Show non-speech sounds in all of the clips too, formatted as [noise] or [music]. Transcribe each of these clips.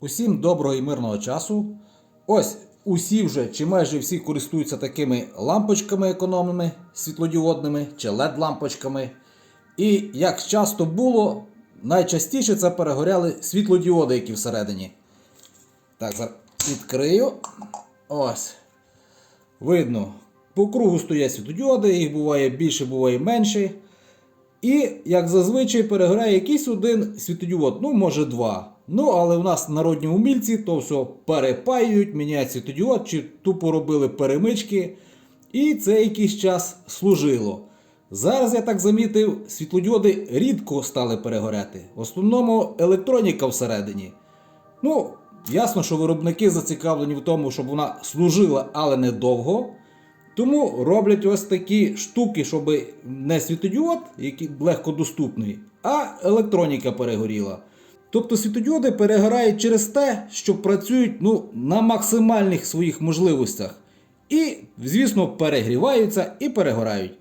Усім доброго і мирного часу. Ось усі вже чи майже всі користуються такими лампочками економними, світлодіодними чи LED-лампочками. І як часто було, найчастіше це перегоряли світлодіоди, які всередині. Так, зараз відкрию. Ось. Видно, по кругу стоять світлодіоди, їх буває більше, буває менше. І, як зазвичай, перегорає якийсь один світодіод, ну, може два. Ну, але в нас народні умільці, то все перепаюють, міняють світодіод, чи тупо робили перемички. І це якийсь час служило. Зараз я так замітив, світлодіоди рідко стали перегоряти. В основному електроніка всередині. Ну, ясно, що виробники зацікавлені в тому, щоб вона служила, але недовго. Тому роблять ось такі штуки, щоб не світодіод, який легкодоступний, а електроніка перегоріла. Тобто світодіоди перегорають через те, що працюють ну, на максимальних своїх можливостях. І, звісно, перегріваються і перегорають.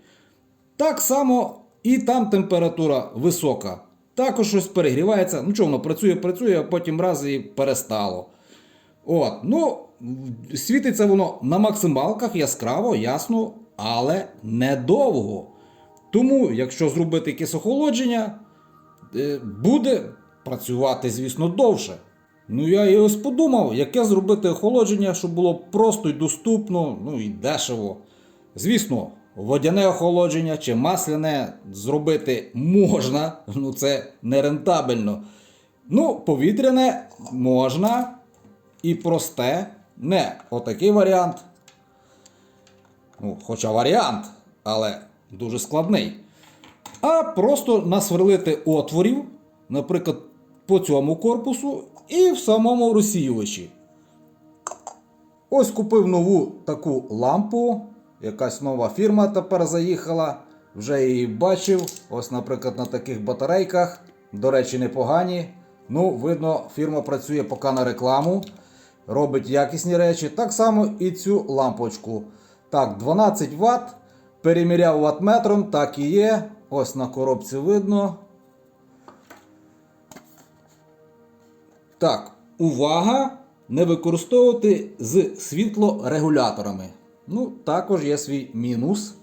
Так само і там температура висока. Також щось перегрівається. Ну що воно працює, працює, а потім раз і перестало. От, ну, світиться воно на максималках яскраво, ясно, але недовго. Тому, якщо зробити якесь охолодження, е, буде працювати, звісно, довше. Ну, я і ось подумав, яке зробити охолодження, щоб було просто й доступно, ну і дешево. Звісно, водяне охолодження чи масляне зробити можна, [laughs] ну це не рентабельно. Ну, повітряне можна і просте. Не отакий варіант. Ну, хоча варіант, але дуже складний. А просто насверлити отворів, наприклад, по цьому корпусу і в самому розсіювачі. Ось купив нову таку лампу. Якась нова фірма тепер заїхала. Вже її бачив. Ось, наприклад, на таких батарейках. До речі, непогані. Ну, видно, фірма працює поки на рекламу. Робить якісні речі. Так само і цю лампочку. Так, 12 Вт. Переміряв ваттметром, так і є. Ось на коробці видно. Так, увага! Не використовувати з світлорегуляторами. Ну, також є свій мінус.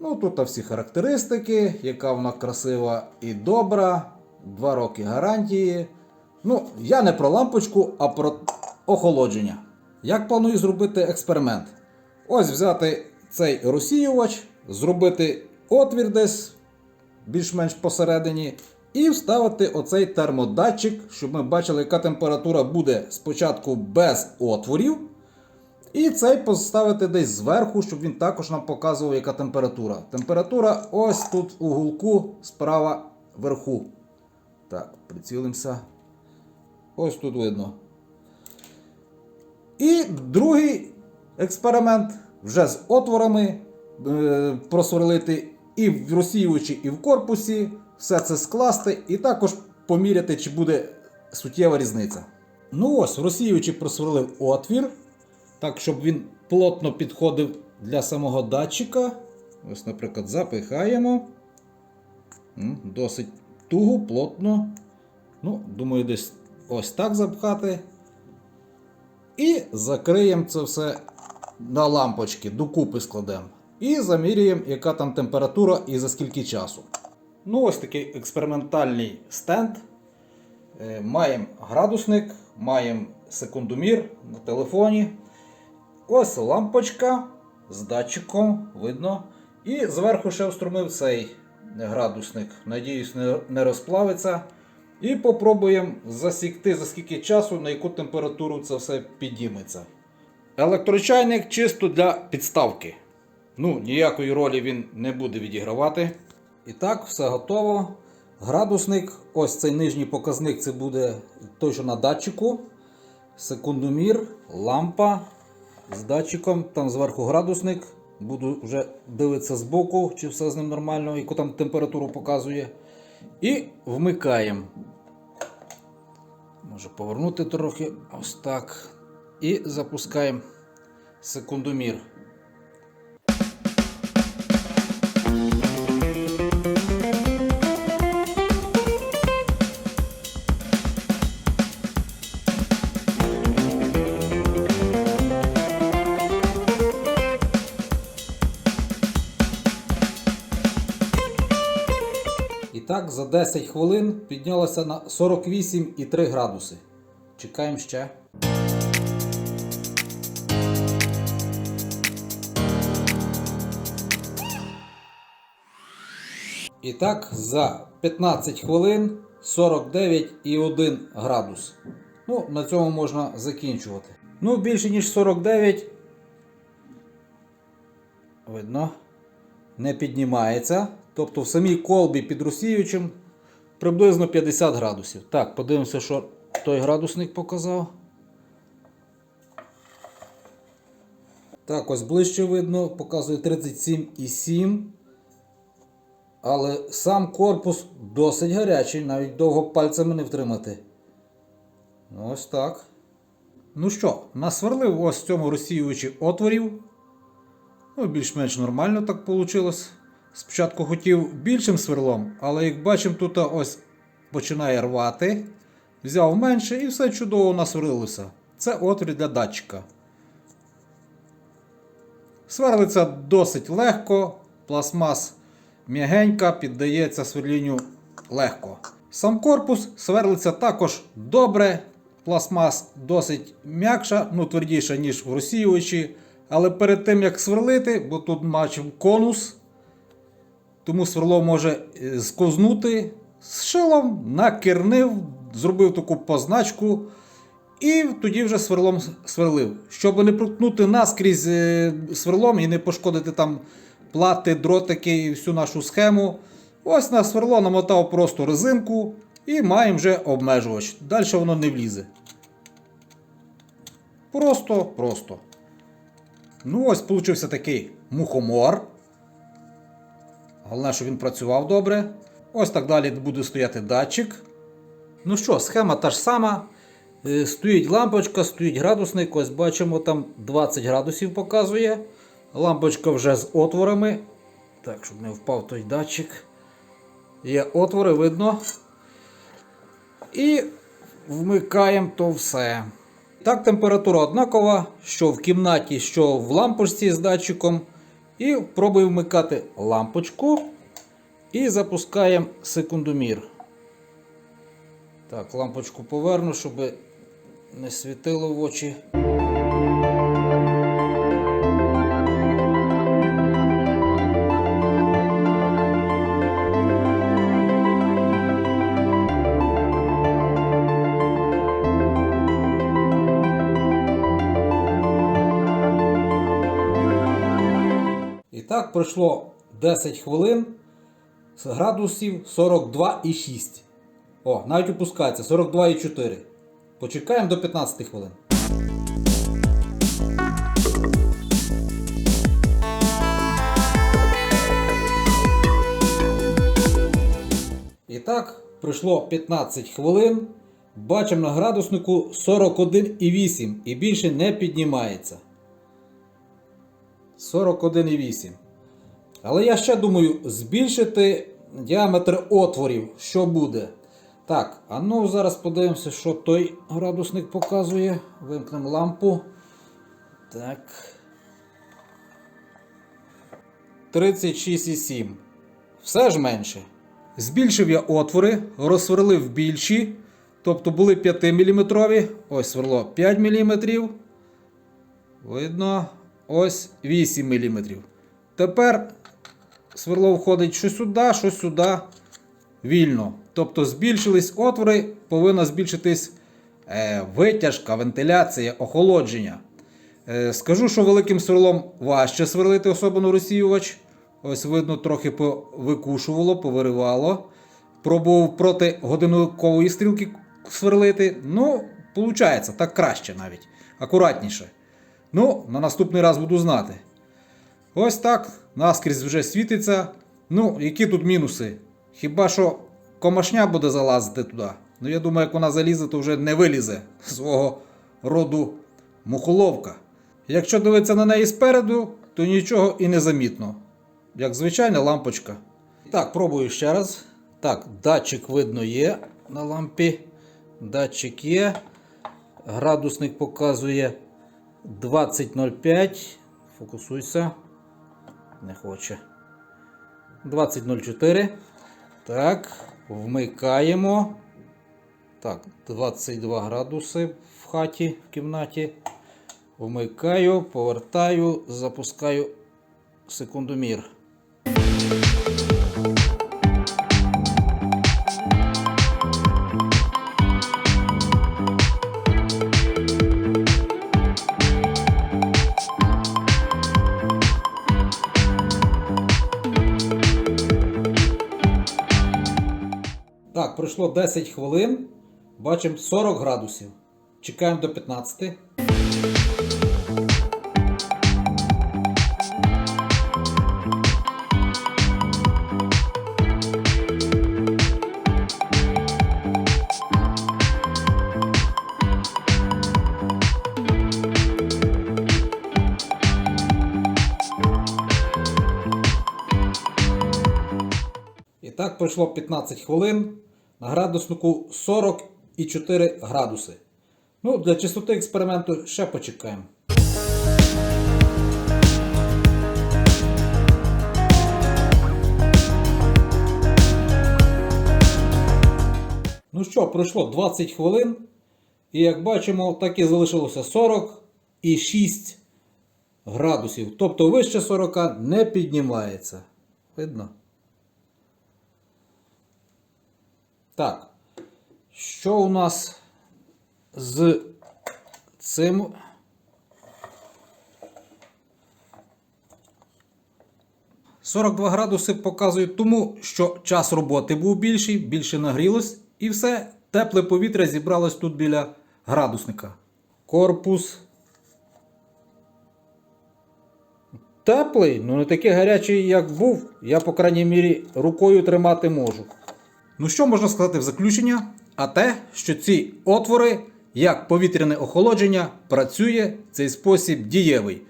Ну, тут всі характеристики, яка вона красива і добра. Два роки гарантії. Ну, я не про лампочку, а про охолодження. Як планую зробити експеримент? Ось взяти цей розсіювач, зробити отвір десь більш-менш посередині, і вставити оцей термодатчик, щоб ми бачили, яка температура буде спочатку без отворів. І цей поставити десь зверху, щоб він також нам показував, яка температура. Температура ось тут у гулку справа вверху. Так, прицілимося. Ось тут видно. І другий експеримент вже з отворами е, просверлити і в розсіювачі, і в корпусі. Все це скласти і також поміряти, чи буде суттєва різниця. Ну ось, розсіювачі просверлив отвір. Так, щоб він плотно підходив для самого датчика. Ось, наприклад, запихаємо. Досить туго, плотно. Ну, думаю, десь ось так запхати. І закриємо це все на лампочки, докупи складемо. І замірюємо, яка там температура і за скільки часу. Ну, ось такий експериментальний стенд. Е, Маємо градусник, маємо секундомір на телефоні. Ось лампочка з датчиком, видно. І зверху ще встромив цей градусник. Надіюсь, не- не розплавиться. І попробуємо засікти за скільки часу, на яку температуру це все підійметься. Електрочайник чисто для підставки. Ну, ніякої ролі він не буде відігравати. І так, все готово. Градусник, ось цей нижній показник це буде той, що на датчику. Секундомір, лампа з датчиком, там зверху градусник. Буду вже дивитися з боку, чи все з ним нормально, яку там температуру показує. І вмикаємо. Можу повернути трохи ось так. І запускаємо секундомір. Так, за 10 хвилин піднялося на 48,3 градуси. Чекаємо ще. І так, за 15 хвилин 49,1 градус. Ну, на цьому можна закінчувати. Ну, більше ніж 49. Видно. Не піднімається. Тобто в самій колбі під розсіюючим приблизно 50 градусів. Так, подивимося, що той градусник показав. Так, ось ближче видно, показує 37,7. Але сам корпус досить гарячий, навіть довго пальцями не втримати. Ось так. Ну що, насверлив ось в цьому розсіювачі отворів. Ну, більш-менш нормально так вийшло. Спочатку хотів більшим сверлом, але як бачимо, тут ось починає рвати. Взяв менше і все чудово насверлилося. Це отвір для датчика. Сверлиться досить легко, пластмас м'ягенька, піддається сверлінню легко. Сам корпус сверлиться також добре. Пластмас досить м'якша, ну твердіша, ніж в розсіювачі. Але перед тим як сверлити, бо тут бачив конус, тому сверло може е, сковзнути з шилом, накернив, зробив таку позначку. І тоді вже сверлом сверлив. Щоб не проткнути наскрізь е, сверлом і не пошкодити там плати, дротики і всю нашу схему. Ось на сверло намотав просто резинку і маємо вже обмежувач. Далі воно не влізе. Просто, просто. Ну, ось получився такий мухомор. Головне, щоб він працював добре. Ось так далі буде стояти датчик. Ну що, схема та ж сама. Е, Стоїть лампочка, стоїть градусник. Ось бачимо, там 20 градусів показує. Лампочка вже з отворами. Так, щоб не впав той датчик. Є отвори, видно. І вмикаємо то все. Так, температура однакова, що в кімнаті, що в лампочці з датчиком. І пробуємо вмикати лампочку. І запускаємо секундомір. Так, лампочку поверну, щоб не світило в очі. Пройшло 10 хвилин з градусів 42,6. О, навіть опускається 42,4. Почекаємо до 15 хвилин. І так, пройшло 15 хвилин. Бачимо на градуснику 41,8 і більше не піднімається. 41,8. Але я ще думаю збільшити діаметр отворів, що буде. Так, а ну зараз подивимося, що той градусник показує. Вимкнемо лампу. Так. 36,7. Все ж менше. Збільшив я отвори, розсверлив більші. Тобто були 5 мм. Ось сверло 5 мм. Видно. Ось 8 мм. Тепер сверло входить що сюди, що сюди вільно. Тобто збільшились отвори, повинна збільшитись е, витяжка, вентиляція, охолодження. Е, скажу, що великим сверлом важче сверлити, особливо розсіювач. Ось видно, трохи повикушувало, повиривало. Пробував проти годинникової стрілки сверлити. Ну, виходить, так краще навіть. Акуратніше. Ну, на наступний раз буду знати. Ось так, наскрізь вже світиться. Ну, які тут мінуси? Хіба що комашня буде залазити туди. Ну, я думаю, як вона залізе, то вже не вилізе [laughs] свого роду мухоловка. Якщо дивитися на неї спереду, то нічого і не замітно. Як звичайна лампочка. Так, пробую ще раз. Так, датчик видно є на лампі. Датчик є. Градусник показує 20.05. Фокусуйся. Не хоче. 20.04. Так. Вмикаємо. Так, 22 градуси в хаті, в кімнаті. Вмикаю, повертаю, запускаю секундомір. Так, пройшло 10 хвилин. Бачимо 40 градусів. Чекаємо до 15. І так пройшло 15 хвилин. На градуснику 44 градуси. Ну, для чистоти експерименту ще почекаємо. Ну що, пройшло 20 хвилин. І як бачимо, так і залишилося 40 і 6 градусів. Тобто вище 40 не піднімається. Видно? Так. Що у нас з цим? «42 градуси показують тому, що час роботи був більший, більше нагрілось, і все тепле повітря зібралось тут біля градусника. Корпус. Теплий, ну не такий гарячий, як був. Я, по крайній мірі, рукою тримати можу. Ну що можна сказати в заключення? А те, що ці отвори, як повітряне охолодження, працює цей спосіб дієвий.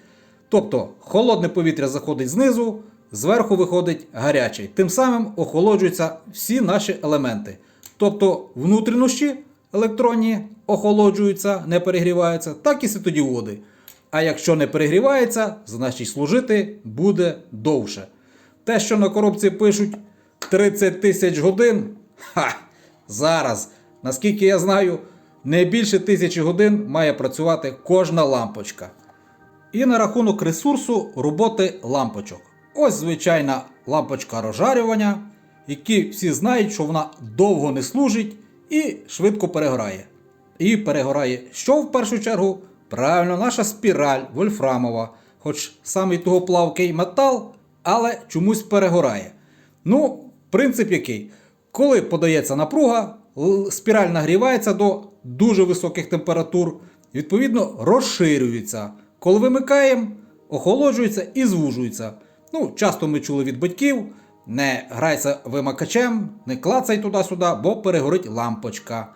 Тобто холодне повітря заходить знизу, зверху виходить гарячий. Тим самим охолоджуються всі наші елементи. Тобто внутрішні електронні охолоджуються, не перегріваються, так і світодіоди. А якщо не перегрівається, значить служити буде довше. Те, що на коробці пишуть 30 тисяч годин. Ха! Зараз, наскільки я знаю, не більше тисячі годин має працювати кожна лампочка. І на рахунок ресурсу роботи лампочок. Ось звичайна лампочка розжарювання, які всі знають, що вона довго не служить і швидко перегорає. І перегорає що в першу чергу? Правильно, наша спіраль вольфрамова, хоч самий того плавкий метал, але чомусь перегорає. Ну, принцип який? Коли подається напруга, спіраль нагрівається до дуже високих температур, відповідно розширюється. Коли вимикаємо, охолоджується і звужується. Ну, часто ми чули від батьків: не грайся вимикачем, не клацай туди-сюди, бо перегорить лампочка.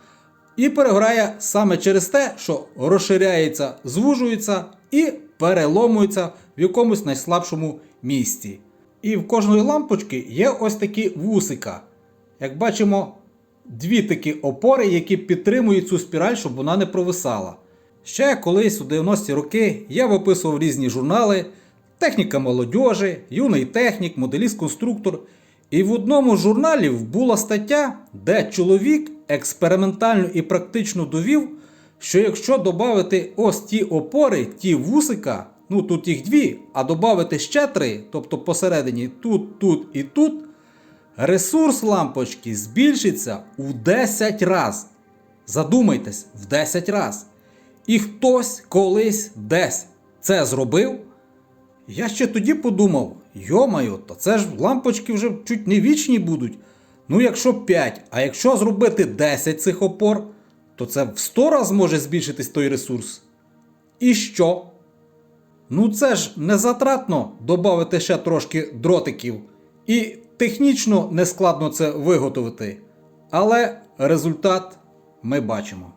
І перегорає саме через те, що розширяється, звужується і переломується в якомусь найслабшому місці. І в кожної лампочки є ось такі вусика. Як бачимо, дві такі опори, які підтримують цю спіраль, щоб вона не провисала. Ще колись у 90-ті роки я виписував різні журнали, техніка молодіжі, юний технік, моделіст-конструктор. І в одному з журналів була стаття, де чоловік експериментально і практично довів, що якщо додати ось ті опори, ті вусика, ну тут їх дві, а додати ще три, тобто посередині тут, тут і тут, ресурс лампочки збільшиться у 10 раз. Задумайтесь, в 10 раз. І хтось колись десь це зробив. Я ще тоді подумав: йомаю, то це ж лампочки вже чуть не вічні будуть. Ну, якщо 5, а якщо зробити 10 цих опор, то це в 100 раз може збільшитись той ресурс. І що? Ну це ж не затратно додати ще трошки дротиків. І технічно нескладно це виготовити. Але результат ми бачимо.